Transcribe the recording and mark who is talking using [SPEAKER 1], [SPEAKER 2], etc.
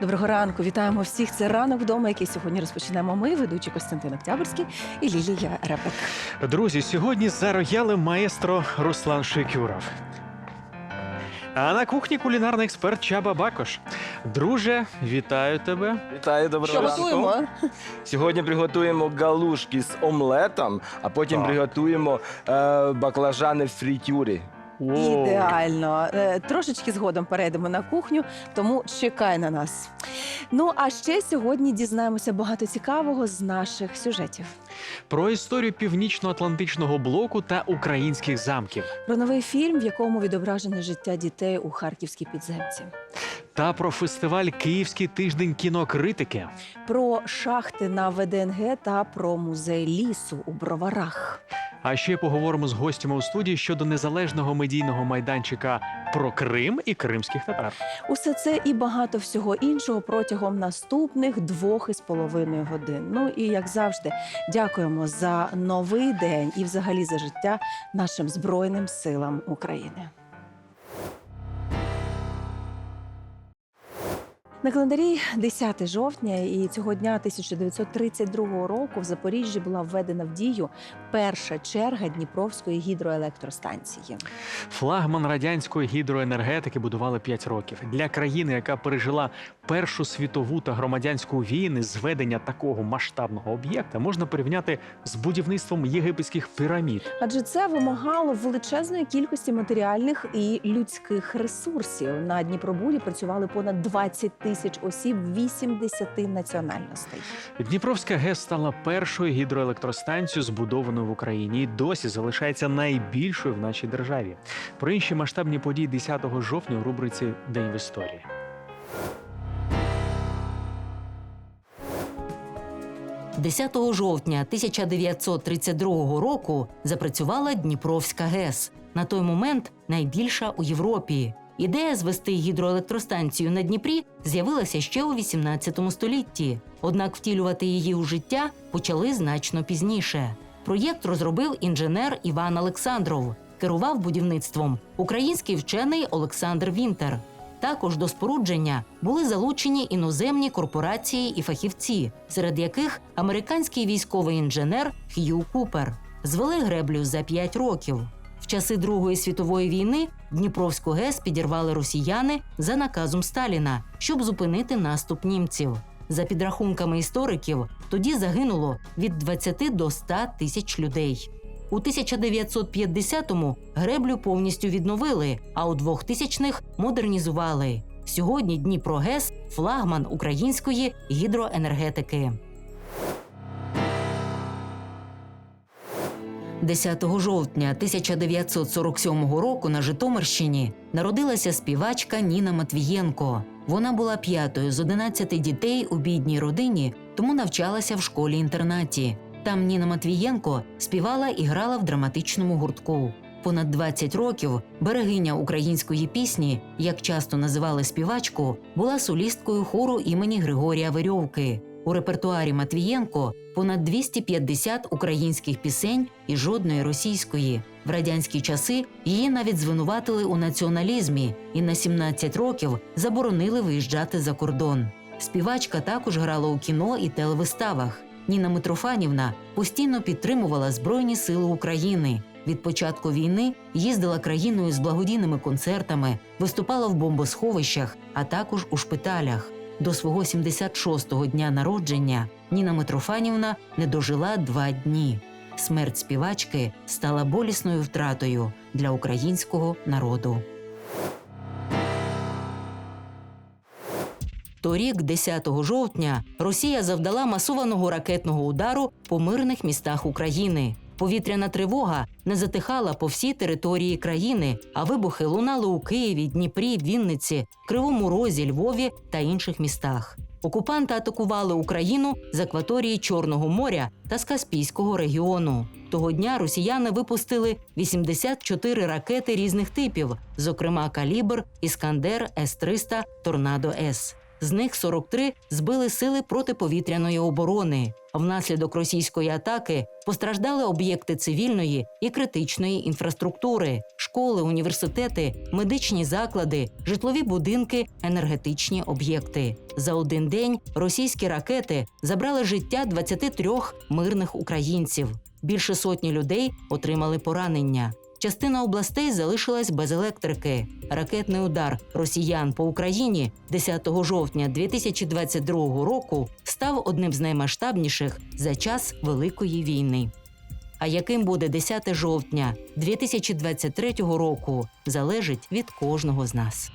[SPEAKER 1] Доброго ранку, вітаємо всіх. Це ранок вдома, який сьогодні розпочинаємо ми, ведучі Костянтин Октябрьський і Лілія Репек.
[SPEAKER 2] Друзі, сьогодні за роялем маестро Руслан Шикюров. А на кухні кулінарний експерт Чаба Бакош. Друже, вітаю тебе.
[SPEAKER 3] Вітаю, доброго
[SPEAKER 1] Що
[SPEAKER 3] ранку.
[SPEAKER 1] готуємо?
[SPEAKER 3] Сьогодні приготуємо галушки з омлетом, а потім
[SPEAKER 2] Так.
[SPEAKER 3] приготуємо е, баклажани в фритюрі.
[SPEAKER 2] Воу.
[SPEAKER 1] Ідеально. Е, Трошечки згодом перейдемо на кухню, тому чекай на нас. Ну а ще сьогодні дізнаємося багато цікавого з наших сюжетів.
[SPEAKER 2] Про історію північно-атлантичного блоку та українських замків.
[SPEAKER 1] Про новий фільм, в якому відображене життя дітей у харківській підземці.
[SPEAKER 2] Та про фестиваль Київський тиждень кінокритики.
[SPEAKER 1] Про шахти на ВДНГ та про музей лісу у броварах.
[SPEAKER 2] А ще поговоримо з гостями у студії щодо незалежного медійного майданчика про Крим і кримських татар.
[SPEAKER 1] Усе це і багато всього іншого протягом наступних двох із половиною годин. Ну і як завжди, дякуємо за новий день і взагалі за життя нашим збройним силам України. На календарі 10 жовтня і цього дня 1932 року в Запоріжжі була введена в дію перша черга Дніпровської гідроелектростанції.
[SPEAKER 2] Флагман радянської гідроенергетики будували 5 років для країни, яка пережила Першу світову та громадянську війни. Зведення такого масштабного об'єкта можна порівняти з будівництвом єгипетських пірамід.
[SPEAKER 1] Адже це вимагало величезної кількості матеріальних і людських ресурсів. На Дніпробуді працювали понад 20 тисяч осіб 80 національностей.
[SPEAKER 2] Дніпровська ГЕС стала першою гідроелектростанцією, збудованою в Україні, і досі залишається найбільшою в нашій державі. Про інші масштабні події 10 жовтня у рубриці День в історії.
[SPEAKER 4] – 10 жовтня 1932 року запрацювала Дніпровська ГЕС. На той момент найбільша у Європі. Ідея звести гідроелектростанцію на Дніпрі з'явилася ще у 18 столітті. Однак втілювати її у життя почали значно пізніше. Проєкт розробив інженер Іван Олександров. Керував будівництвом український вчений Олександр Вінтер. Також до спорудження були залучені іноземні корпорації і фахівці, серед яких американський військовий інженер Х'ю Купер. Звели греблю за 5 років. Часи Другої світової війни Дніпровську ГЕС підірвали росіяни за наказом Сталіна, щоб зупинити наступ німців. За підрахунками істориків, тоді загинуло від 20 до 100 тисяч людей. У 1950-му греблю повністю відновили, а у 2000-х модернізували. Сьогодні Дніпрогес флагман української гідроенергетики. 10 жовтня 1947 року на Житомирщині народилася співачка Ніна Матвієнко. Вона була п'ятою з 11 дітей у бідній родині, тому навчалася в школі-інтернаті. Там Ніна Матвієнко співала і грала в драматичному гуртку. Понад 20 років берегиня української пісні, як часто називали співачку, була солісткою хору імені Григорія Верьовки. У репертуарі Матвієнко понад 250 українських пісень і жодної російської. В радянські часи її навіть звинуватили у націоналізмі і на 17 років заборонили виїжджати за кордон. Співачка також грала у кіно і телевиставах. Ніна Митрофанівна постійно підтримувала Збройні Сили України. Від початку війни їздила країною з благодійними концертами, виступала в бомбосховищах, а також у шпиталях. До свого 76-го дня народження Ніна Митрофанівна не дожила два дні. Смерть співачки стала болісною втратою для українського народу. Торік, 10 жовтня, Росія завдала масованого ракетного удару по мирних містах України. Повітряна тривога не затихала по всій території країни, а вибухи лунали у Києві, Дніпрі, Вінниці, Кривому Розі, Львові та інших містах. Окупанти атакували Україну з акваторії Чорного моря та з Каспійського регіону. Того дня росіяни випустили 84 ракети різних типів, зокрема калібр, іскандер, С-300, Торнадо С. З них 43 збили сили протиповітряної оборони. Внаслідок російської атаки постраждали об'єкти цивільної і критичної інфраструктури, школи, університети, медичні заклади, житлові будинки, енергетичні об'єкти. За один день російські ракети забрали життя 23 мирних українців. Більше сотні людей отримали поранення. Частина областей залишилась без електрики. Ракетний удар росіян по Україні 10 жовтня 2022 року став одним з наймасштабніших за час Великої війни. А яким буде 10 жовтня 2023 року, залежить від кожного з нас.